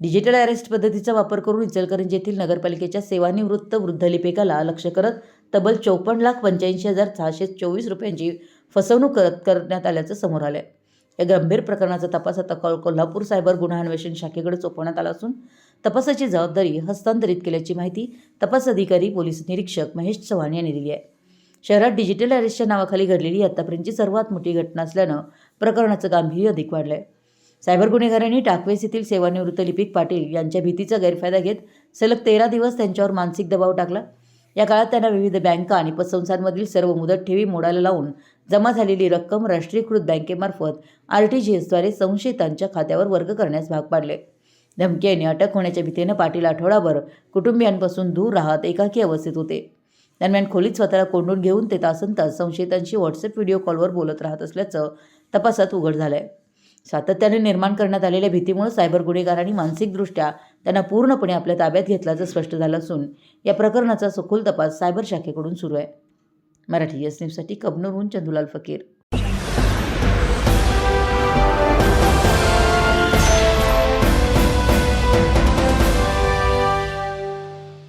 Digital arrest पद्धतीचा वापर करून इचलकरंजी येथील नगरपालिकेच्या सेवानिवृत्त वृद्धलिपिकाला लक्ष करत तब्बल चौपन्न लाख पंच्याऐंशी हजार सहाशे चोवीस रुपयांची फसवणूक करत करण्यात आल्याचं समोर आलं या गंभीर प्रकरणाचा तपास आता कोल्हापूर सायबर गुन्हा अन्वेषण शाखेकडे सोपवण्यात आला असून तपासाची जबाबदारी हस्तांतरित केल्याची माहिती तपास अधिकारी पोलीस निरीक्षक महेश चव्हाण यांनी दिली आहे. शहरात डिजिटल अरेस्टच्या नावाखाली घडलेली आतापर्यंतची सर्वात मोठी घटना असल्यानं प्रकरणाचं गांभीर्य अधिक वाढलं आहे सायबर गुन्हेगारांनी टाकवेस येथील सेवानिवृत्त लिपिक पाटील यांच्या भीतीचा गैरफायदा घेत सलग तेरा दिवस त्यांच्यावर मानसिक दबाव टाकला. या काळात त्यांना विविध बँका आणि पतसंस्थांमधील सर्व मुदत ठेवी मोडाला लावून जमा झालेली रक्कम राष्ट्रीयकृत बँकेमार्फत आर टी जी एसद्वारे संशयितांच्या खात्यावर वर्ग करण्यास भाग पाडले. धमकी आणि अटक होण्याच्या भीतीनं पाटील आठवडाभर कुटुंबियांपासून दूर राहत एकाकी अवस्थेत होते. दरम्यान खोलीत स्वतःला कोंडून घेऊन ते तासन तास संशयितांशी व्हॉट्सअप व्हिडिओ कॉलवर बोलत राहत असल्याचं तपासात उघड झालंय. सातत्याने निर्माण करण्यात आलेल्या भीतीमुळे सायबर गुन्हेगारांनी मानसिकदृष्ट्या त्यांना पूर्णपणे आपल्या ताब्यात घेतल्याचं स्पष्ट झालं असून या प्रकरणाचा सखोल तपास सायबर शाखेकडून सुरू आहे. मराठी एस न्यूजसाठी कबनूरहून चंदुलाल फकीर.